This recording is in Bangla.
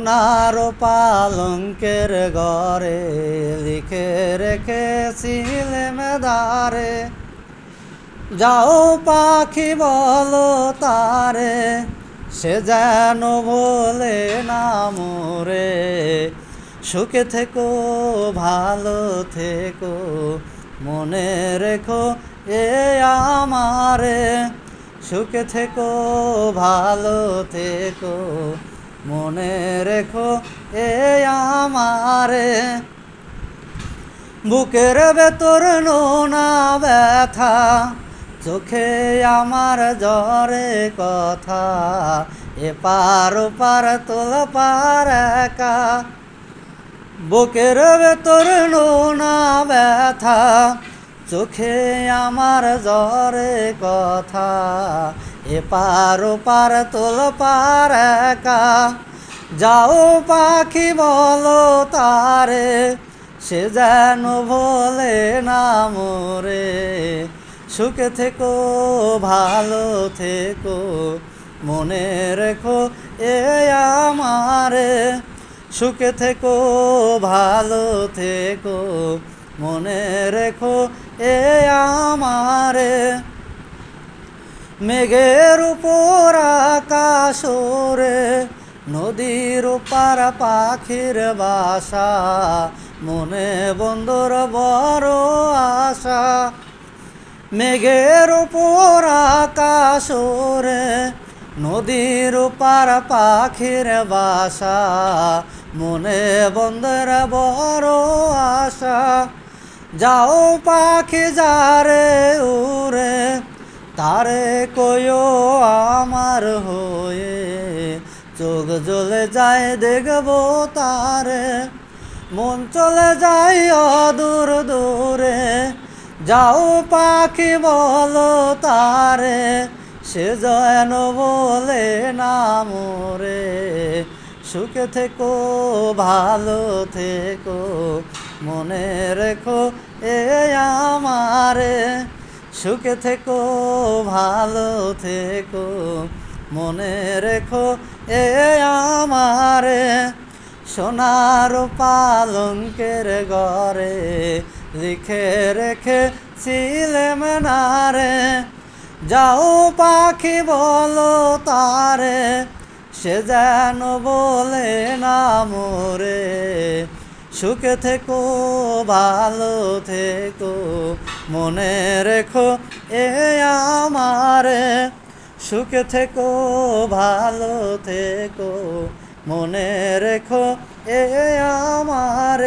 সোনার পালঙ্কের ঘরে লিখে রেখেছিলেম দারে যাও পাখি বলো তারে, সে যেন বলে না মোরে। সুখে থেকো, ভালো থেকো, মনে রেখো এ আমারে। সুখে থেকো, ভালো থেকো মনে রেখো এ আমারে। বুকের ভেতর নোনা ব্যথা, চোখে আমার জ্বরে কথা। এপার ওপার তোল পার একা। বুকের ভেতর নোনা ব্যথা, চোখে আমার জ্বরে কথা। এপার ওপার তোল পার একা। যাও পাখি বলো তারে, সে যেন বলে না মোরে। সুখে থেকো, ভালো থেকো, মনে রেখো এ আমারে। সুখে থেকো, ভালো থেকো, মনে রেখো এ আমারে। মেঘের উপর আকাশরে, নদীর পার পাখির বাসা, মনে বন্দর বড় আশা। মেঘের উপর আকাশরে, নদীর পার পাখির বাসা, মনে বন্দর বড় আশা। যাও পাখি যারে উরে তারে কয়ো আমার হয়ে, চোখ জ্বলে যায় দেখব তারে। মন চলে যায় অদূর দূরে, যাও পাখি বলো তারে, সে যেন বলে না মোরে। সুখে থেকো, ভালো থেকো, মনে রেখো এ আমারে। সুখে থেকো, ভালো থেকো, মনে রেখো এ আমারে। সোনার পালঙ্কের ঘরে লিখে রেখে ছিলেম নারে যাও পাখি বলো তারে, সে যেন বলে না মোরে। সুখে থেকো, ভালো থেকো মনে রেখো এ আমারে। সুখে থেকো ভালো থেকো মনে রেখো এ আমার।